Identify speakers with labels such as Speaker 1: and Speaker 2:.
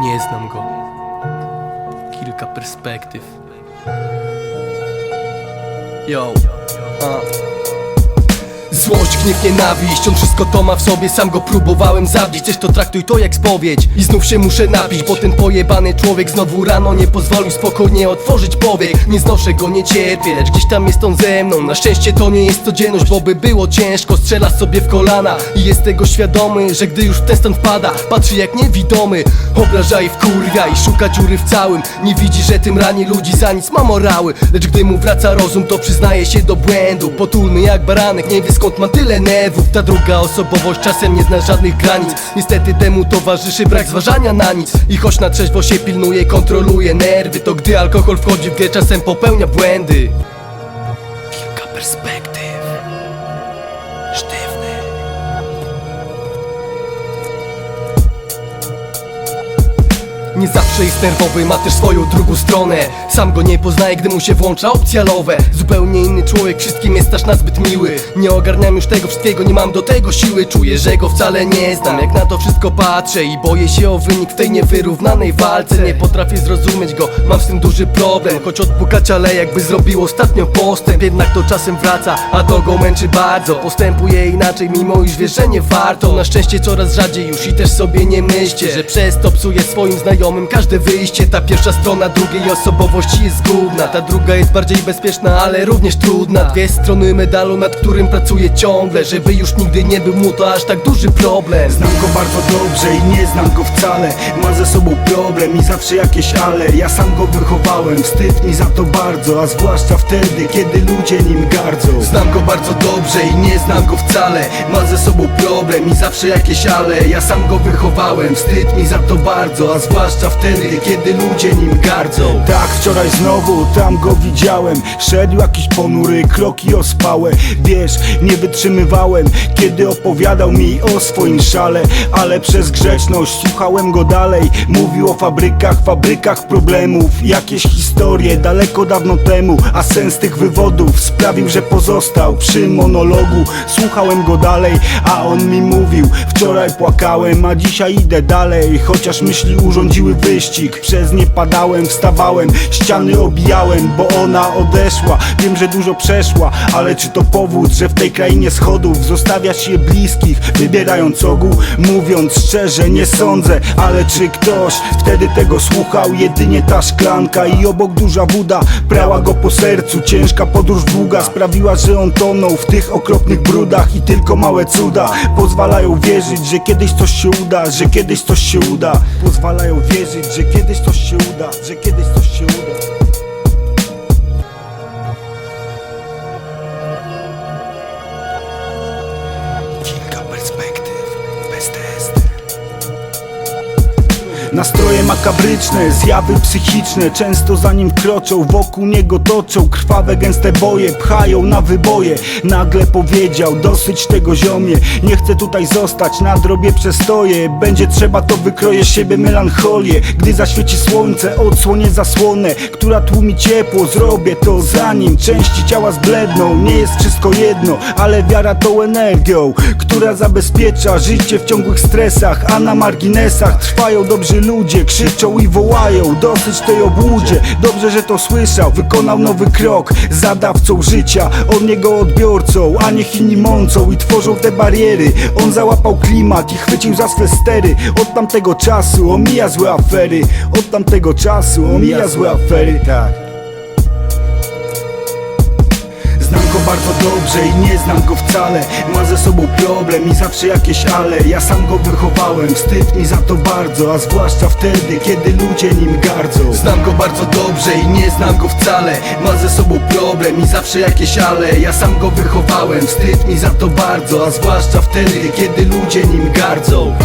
Speaker 1: Nie znam go. Kilka perspektyw. Yo. A. Złość, gniew, nienawiść, on wszystko to ma w sobie Sam go próbowałem zabić, też to traktuj to jak spowiedź. I znów się muszę napić, bo ten pojebany człowiek Znowu rano nie pozwolił spokojnie otworzyć powiek. Nie znoszę go, nie cierpię, lecz gdzieś tam jest on ze mną. Na szczęście to nie jest codzienność, bo by było ciężko Strzela sobie w kolana. I jest tego świadomy Że gdy już w ten stan wpada, patrzy jak niewidomy. Obraża i wkurwia i szuka dziury w całym. Nie widzi, że tym rani ludzi za nic ma morały. Lecz gdy mu wraca rozum, to przyznaje się do błędu. Potulny jak baranek, nie wie skąd ma tyle nerwów Ta druga osobowość czasem nie zna żadnych granic. Niestety temu towarzyszy brak zważania na nic. I choć na trzeźwo się pilnuje, kontroluje nerwy To gdy alkohol wchodzi w grę, czasem popełnia błędy. Kilka perspektyw Nie zawsze jest nerwowy, ma też swoją drugą stronę. Sam go nie poznaje, gdy mu się włącza opcja Zupełnie inny człowiek, wszystkim jest aż nazbyt miły. Nie ogarniam już tego wszystkiego, nie mam do tego siły. Czuję, że go wcale nie znam, jak na to wszystko patrzę I boję się o wynik w tej niewyrównanej walce. Nie potrafię zrozumieć go, mam z tym duży problem. Choć odpukać, ale jakby zrobił ostatnio postęp. Jednak to czasem wraca, a to go męczy bardzo. Postępuje inaczej, mimo iż wie, że nie warto. Na szczęście coraz rzadziej już i też sobie nie myślcie Że przez to psuje swoim znajomym każde wyjście Ta pierwsza strona drugiej osobowości jest gówna Ta druga jest bardziej bezpieczna, ale również trudna. Dwie strony medalu, nad którym pracuję ciągle. Żeby już nigdy nie był mu to aż tak duży problem.
Speaker 2: Znam go bardzo dobrze i nie znam go wcale. Ma ze sobą problem i zawsze jakieś ale. Ja sam go wychowałem, wstyd mi za to bardzo A zwłaszcza wtedy, kiedy ludzie nim gardzą.
Speaker 1: Znam go bardzo dobrze i nie znam go wcale. Ma ze sobą problem i zawsze jakieś ale. Ja sam go wychowałem, wstyd mi za to bardzo A zwłaszcza wtedy, kiedy ludzie nim gardzą.
Speaker 2: Tak, wczoraj znowu tam go widziałem. Szedł jakiś ponury, kroki ospałe. Wiesz, nie wytrzymywałem Kiedy opowiadał mi o swoim szale. Ale przez grzeczność słuchałem go dalej. Mówił o fabrykach, fabrykach problemów. Jakieś historie daleko dawno temu. A sens tych wywodów sprawił, że pozostał przy monologu. Słuchałem go dalej, a on mi mówił Wczoraj płakałem, a dzisiaj idę dalej. Chociaż myśli urządziły wyścig. Przez nie padałem, wstawałem, ściany obijałem Bo ona odeszła, wiem, że dużo przeszła Ale czy to powód, że w tej krainie schodów Zostawiasz je bliskich, wybierając ogół Mówiąc szczerze, nie sądzę. Ale czy ktoś wtedy tego słuchał? Jedynie ta szklanka i obok duża woda Brała go po sercu, ciężka podróż długa Sprawiła, że on tonął w tych okropnych brudach I tylko małe cuda pozwalają wierzyć, że kiedyś coś się uda Że kiedyś coś się uda. Pozwalają wierzyć, że kiedyś coś się uda Że kiedyś coś Nastroje makabryczne, zjawy psychiczne Często za nim kroczą, wokół niego toczą Krwawe, gęste boje, pchają na wyboje. Nagle powiedział, dosyć tego ziomie Nie chcę tutaj zostać, na drobie przestoję. Będzie trzeba, to wykroję siebie melancholię. Gdy zaświeci słońce, odsłonię zasłonę Która tłumi ciepło, zrobię to zanim Części ciała zbledną, nie jest wszystko jedno Ale wiara tą energią, która zabezpiecza Życie w ciągłych stresach, a na marginesach Trwają dobrzy ludzie, krzyczą i wołają Dosyć tej obłudzie, dobrze, że to słyszał Wykonał nowy krok, zadawcą życia. On jego odbiorcą, a niech inni mącą I tworzą te bariery. On załapał klimat i chwycił za swe stery. Od tamtego czasu omija złe afery Od tamtego czasu omija złe afery. Tak Znam go bardzo dobrze i nie znam go wcale. Ma ze sobą problem i zawsze jakieś ale. Ja sam go wychowałem, wstyd mi za to bardzo A zwłaszcza wtedy, kiedy ludzie nim gardzą.
Speaker 1: Znam go bardzo dobrze i nie znam go wcale. Ma ze sobą problem i zawsze jakieś ale. Ja sam go wychowałem, wstyd mi za to bardzo A zwłaszcza wtedy, kiedy ludzie nim gardzą